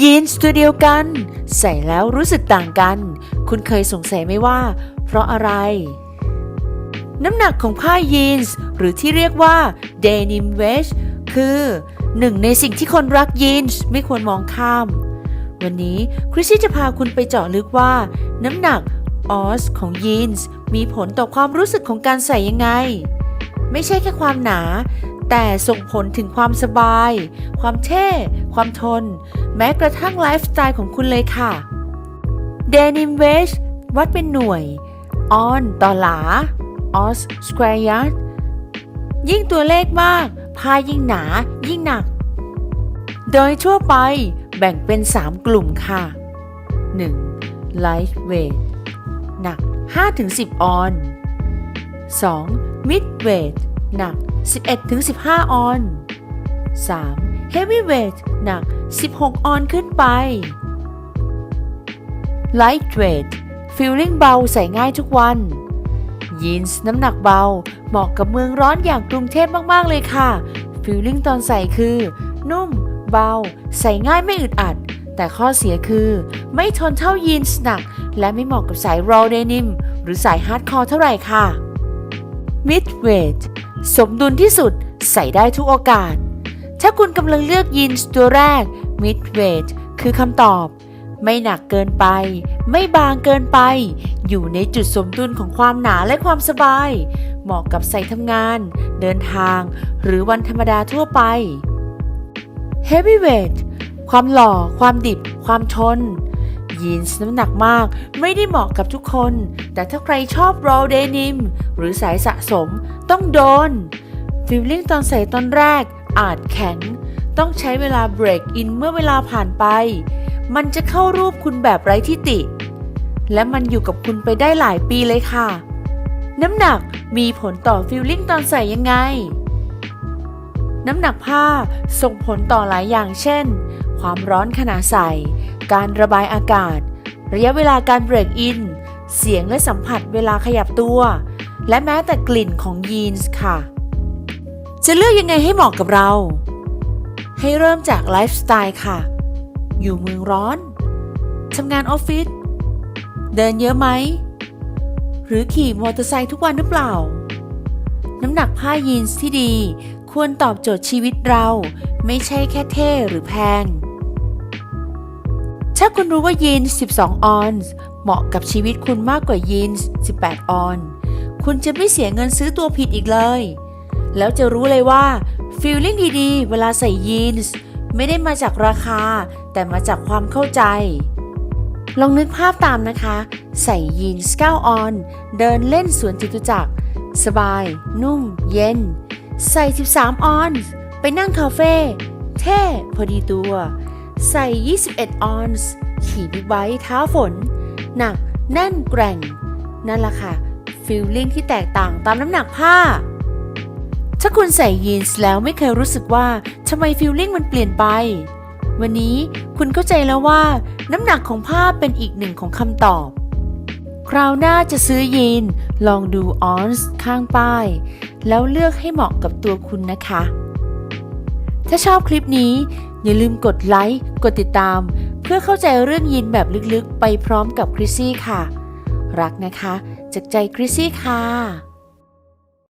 ยีนส์ตัวเดียวกัน ใส่แล้วรู้สึกต่างกัน คุณเคยสงสัยไหมว่า เพราะอะไร น้ำหนักของผ้ายีนส์หรือที่เรียกว่าเดนิมเวชคือหนึ่งในสิ่งที่คนรักยีนส์ไม่ควรมองข้าม วันนี้คริสซี่จะพาคุณไปเจาะลึกว่า น้ำหนักออสของยีนส์มีผลต่อความรู้สึกของการใส่ยังไง ไม่ใช่แค่ความหนา แต่ส่งผลถึงความสบาย ความเท่ ความทน แม้กระทั่งไลฟ์สไตล์ของคุณเลยค่ะ Denim Wedge วัดเป็นหน่วย on ต่อหลา os square yard ยิ่งตัวเลขมาก ผ้ายิ่งหนา ยิ่งหนัก โดยทั่วไปแบ่งเป็น 3 กลุ่มค่ะ 1. lightweight หนัก 5-10 ออน 2. midweight หนัก 11-15 ออน 3. heavyweight หนัก 16 ออนขึ้นไป lightweight feeling เบาใส่ง่ายทุกวัน ยีนส์น้ำหนักเบา เหมาะกับเมืองร้อนอย่างกรุงเทพมาก ๆ เลยค่ะ feeling ตอนใส่คือ นุ่ม เบา ใส่ง่ายไม่อึดอัด แต่ข้อเสียคือ ไม่ทนเท่ายีนส์หนัก และไม่เหมาะกับสาย raw denim หรือสายฮาร์ดคอร์เท่าไหร่ค่ะ midweight สมดุลที่สุดใส่ได้ทุกโอกาส ถ้าคุณกำลังเลือกยีนส์ตัวแรก midweight คือคำตอบ ไม่หนักเกินไป ไม่บางเกินไป อยู่ในจุดสมดุลของความหนาและความสบาย เหมาะกับใส่ทำงาน เดินทาง หรือวันธรรมดาทั่วไป heavyweight ความหล่อ ความดิบ ความทนยีนส์น้ำหนักมากไม่ได้เหมาะกับทุกคน แต่ถ้าใครชอบ raw denim หรือสายสะสมต้องโดนฟิลลิ่งตอนใส่ตอนแรก อาจแข็ง ต้องใช้เวลาเบรกอินเมื่อเวลาผ่านไป มันจะเข้ารูปคุณแบบไร้ที่ติ และมันอยู่กับคุณไปได้หลายปีเลยค่ะ น้ำหนักมีผลต่อฟิลลิ่งตอนใส่ยังไง น้ำหนักผ้าส่งผลต่อหลายอย่างเช่น ความร้อนขณะใส่ การระบายอากาศ ระยะเวลาการเบรกอิน เสียงและสัมผัสเวลาขยับตัว และแม้แต่กลิ่นของยีนส์ค่ะ จะเลือกยังไงให้เหมาะกับเรา ให้เริ่มจากไลฟ์สไตล์ค่ะ อยู่เมืองร้อน ทำงานออฟฟิศ เดินเยอะไหม หรือขี่มอเตอร์ไซค์ทุกวันหรือเปล่า น้ำหนักผ้ายีนส์ที่ดี ควรตอบโจทย์ชีวิตเรา ไม่ใช่แค่เท่หรือแพง ถ้าคุณรู้ว่ายีนส์12 ออนซ์เหมาะกับชีวิตคุณมากกว่ายีนส์18 ออนซ์คุณจะไม่เสียเงินซื้อตัวผิดอีกเลย แล้วจะรู้เลยว่าฟีลลิ่งดีๆ เวลาใส่ยีนส์ไม่ได้มาจากราคา แต่มาจากความเข้าใจ ลองนึกภาพตามนะคะ ใส่ยีนส์9ออน เดินเล่นสวนจตุจักร สบาย นุ่ม เย็น ใส่ 13 ออน ไปนั่งคาเฟ่เท่พอดีตัว ใส่ 21 ออนซ์ขี่บิ๊กไบค์ท้าฝน หนักแน่นแกร่ง นั่นแหละค่ะฟีลลิ่งที่แตกต่างตามน้ำหนักผ้า ถ้าคุณใส่ยีนส์แล้วไม่เคยรู้สึกว่าทำไมฟีลลิ่งมันเปลี่ยนไป วันนี้คุณเข้าใจแล้วว่า น้ำหนักของผ้าเป็นอีกหนึ่งของคำตอบ คราวหน้าจะซื้อยีน ลองดูออนส์ข้างป้าย แล้วเลือกให้เหมาะกับตัวคุณนะคะ ถ้าชอบคลิปนี้ อย่าลืมกดไลค์กดติดตาม เพื่อเข้าใจเรื่องยีนแบบลึกๆ ไปพร้อมกับคริสซี่ค่ะ รักนะคะ จากใจคริสซี่ค่ะ